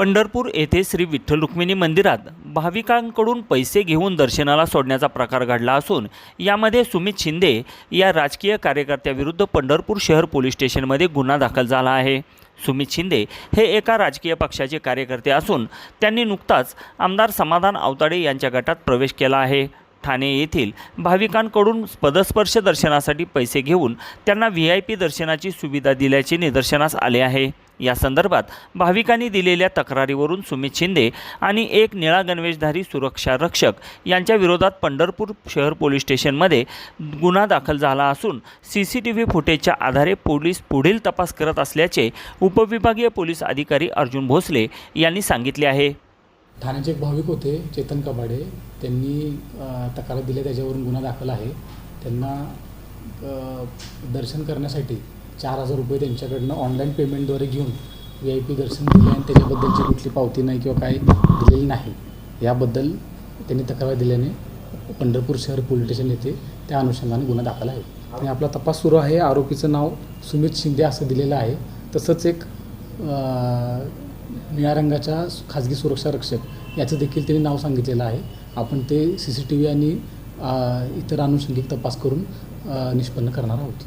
पंढरपूर येथे श्री विठ्ठल रुक्मिणी मंदिरात भाविकांकडून पैसे घेऊन दर्शनाला सोडण्याचा प्रकार घडला असून यामध्ये सुमित शिंदे या राजकीय कार्यकर्त्याविरुद्ध पंढरपूर शहर पोलीस स्टेशनमध्ये गुन्हा दाखल झाला आहे. सुमित शिंदे हे एका राजकीय पक्षाचे कार्यकर्ते असून त्यांनी नुकताच आमदार समाधान आवताडे यांच्या गटात प्रवेश केला आहे. ठाणे येथील भाविकांकडून पदस्पर्श दर्शनासाठी पैसे घेऊन त्यांना व्ही आय पी दर्शनाची सुविधा दिल्याचे निदर्शनास आले आहे. या संदर्भात भाविकांनी दिलेल्या तक्रारीवरून सुमित शिंदे आणि एक निळा गणवेशधारी सुरक्षा रक्षक यांच्या विरोधात पंढरपूर शहर पोलीस स्टेशनमध्ये गुन्हा दाखल झाला असून सी सी टी व्ही फुटेजच्या आधारे पोलीस पुढील तपास करत असल्याचे उपविभागीय पोलीस अधिकारी अर्जुन भोसले यांनी सांगितले आहे. ठाण्याचे एक भाविक होते चेतन कबाडे. त्यांनी तक्रार दिली त्याच्यावरून गुन्हा दाखल आहे. त्यांना दर्शन करण्यासाठी चार हजार रुपये त्यांच्याकडनं ऑनलाईन पेमेंटद्वारे घेऊन व्ही आय पी दर्शन दिले आणि त्याच्याबद्दलची कुठली पावती नाही किंवा काही दिलेली नाही याबद्दल त्यांनी तक्रार दिल्याने पंढरपूर शहर पोलीस स्टेशन येथे त्या अनुषंगाने गुन्हा दाखल आहे. आणि आपला तपास सुरू आहे. आरोपीचं नाव सुमित शिंदे असं दिलेलं आहे. तसंच एक निळ्या रंगाच्या खाजगी सुरक्षा रक्षक याचं देखील त्यांनी नाव सांगितलेलं आहे. आपण ते सी सी टी व्ही आणि इतर आनुषंगिक तपास करून निष्पन्न करणार आहोत.